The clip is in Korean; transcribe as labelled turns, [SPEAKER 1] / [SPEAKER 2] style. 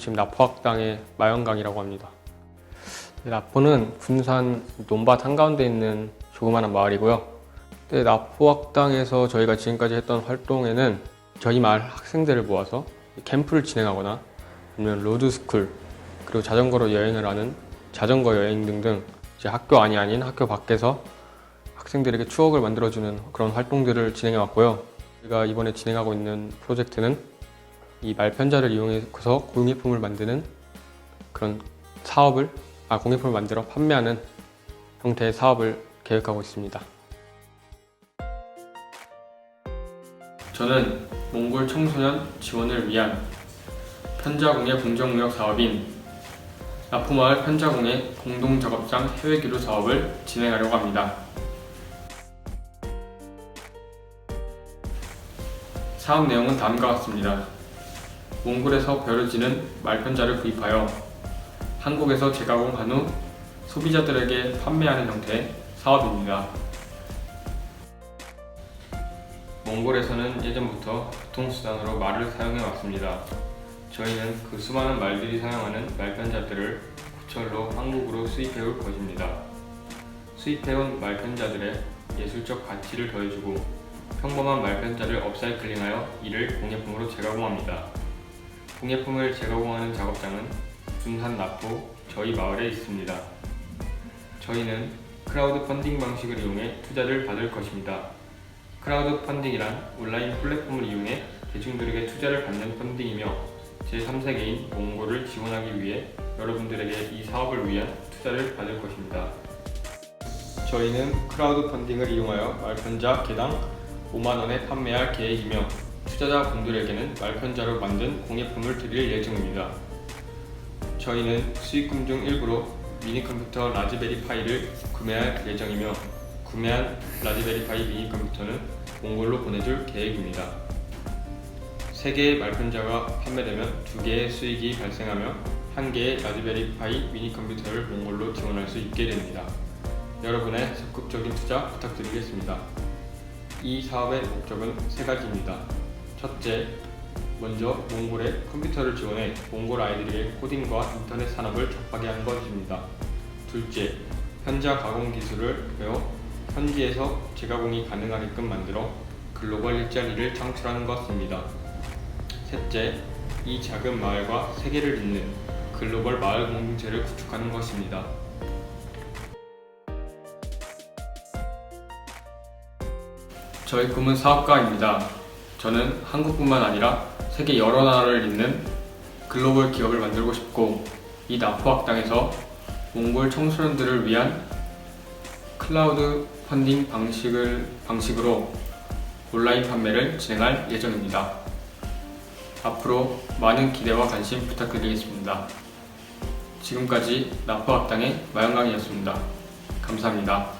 [SPEAKER 1] 지금 나포학당의 마영강이라고 합니다. 나포는 군산 논밭 한가운데 있는 조그마한 마을이고요. 네, 나포학당에서 저희가 지금까지 했던 활동에는 저희 마을 학생들을 모아서 캠프를 진행하거나 아니면 로드스쿨 그리고 자전거로 여행을 하는 자전거 여행 등등 이제 학교 안이 아닌 학교 밖에서 학생들에게 추억을 만들어주는 그런 활동들을 진행해 왔고요. 저희가 이번에 진행하고 있는 프로젝트는 이 말편자를 이용해서 공예품을 만드는 그런 사업을 아 공예품을 만들어 판매하는 형태의 사업을 계획하고 있습니다. 저는 몽골 청소년 지원을 위한 편자공예 공정무역 사업인 나포마을 편자공예 공동작업장 해외교류 사업을 진행하려고 합니다. 사업 내용은 다음과 같습니다. 몽골에서 벼려지는 말편자를 구입하여 한국에서 재가공한 후 소비자들에게 판매하는 형태의 사업입니다. 몽골에서는 예전부터 교통수단으로 말을 사용해 왔습니다. 저희는 그 수많은 말들이 사용하는 말편자들을 고철로 한국으로 수입해 올 것입니다. 수입해 온 말편자들의 예술적 가치를 더해주고 평범한 말편자를 업사이클링하여 이를 공예품으로 재가공합니다. 공예품을 재가공하는 작업장은 군산 나포 저희 마을에 있습니다. 저희는 크라우드 펀딩 방식을 이용해 투자를 받을 것입니다. 크라우드 펀딩이란 온라인 플랫폼을 이용해 대중들에게 투자를 받는 펀딩이며 제3세계인 몽골을 지원하기 위해 여러분들에게 이 사업을 위한 투자를 받을 것입니다. 저희는 크라우드 펀딩을 이용하여 말편자 개당 5만원에 판매할 계획이며 투자자 분들에게는 말편자로 만든 공예품을 드릴 예정입니다. 저희는 수익금 중 일부로 미니 컴퓨터 라즈베리 파이를 구매할 예정이며 구매한 라즈베리 파이 미니 컴퓨터는 몽골로 보내줄 계획입니다. 3개의 말편자가 판매되면 2개의 수익이 발생하며 1개의 라즈베리 파이 미니 컴퓨터를 몽골로 지원할 수 있게 됩니다. 여러분의 적극적인 투자 부탁드리겠습니다. 이 사업의 목적은 세 가지입니다. 첫째, 먼저 몽골에 컴퓨터를 지원해 몽골 아이들에게 코딩과 인터넷 산업을 접하게 하는 것입니다. 둘째, 현자 가공 기술을 배워 현지에서 재가공이 가능하게끔 만들어 글로벌 일자리를 창출하는 것입니다. 셋째, 이 작은 마을과 세계를 잇는 글로벌 마을 공동체를 구축하는 것입니다. 저희 꿈은 사업가입니다. 저는 한국뿐만 아니라 세계 여러 나라를 잇는 글로벌 기업을 만들고 싶고 이 나포학당에서 몽골 청소년들을 위한 클라우드 펀딩 방식을 방식으로 온라인 판매를 진행할 예정입니다. 앞으로 많은 기대와 관심 부탁드리겠습니다. 지금까지 나포학당의 마영강이었습니다. 감사합니다.